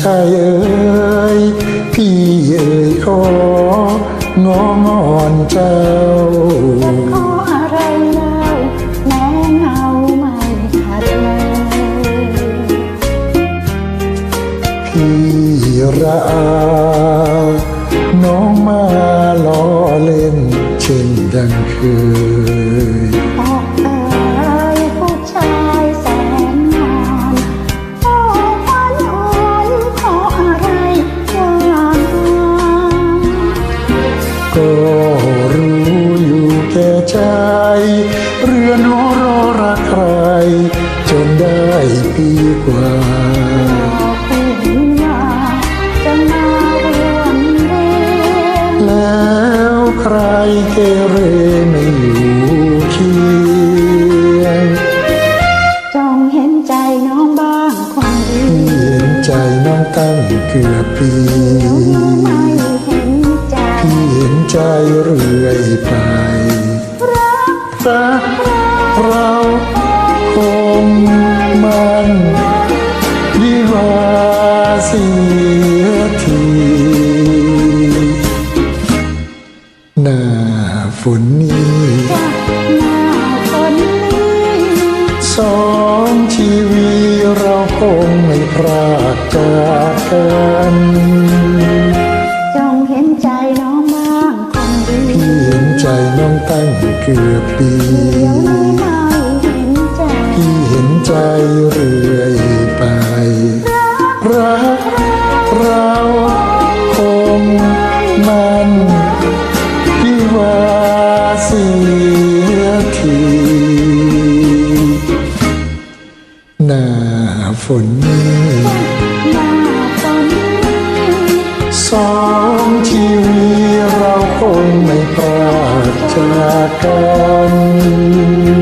ชายเอ๋ยพี่เอ๋ยขององอนเจ้าขออะไรเล่าแม้เงาไม่ขัดเลยพี่ระอาน้องมาล้อเล่นเช่นดังเคย ใจ เรือนหอรอรักใคร จนได้ปีกว่าแล้วใครเกเรไม่อยู่เคียงจงเห็นใจน้องบ้างคนดีพี่เห็นใจน้องตั้งเกือบปีไม่เห็นใจพี่เห็นใจเรื่อยไป มันดีกว่าเสียทีหน้าฝนนี้จากหน้าคนนี้สองชีวิตเราคงไม่พรากจากกันจงเห็นใจน้องบ้างคนดีพี่เห็นใจน้องตั้งเกือบปี ใจเรื่อยไป รักเราคงมันพี่ว่าเสียทีหน้าฝนนี้หน้าคนสองชีวิตเราคงไม่พรากจากกัน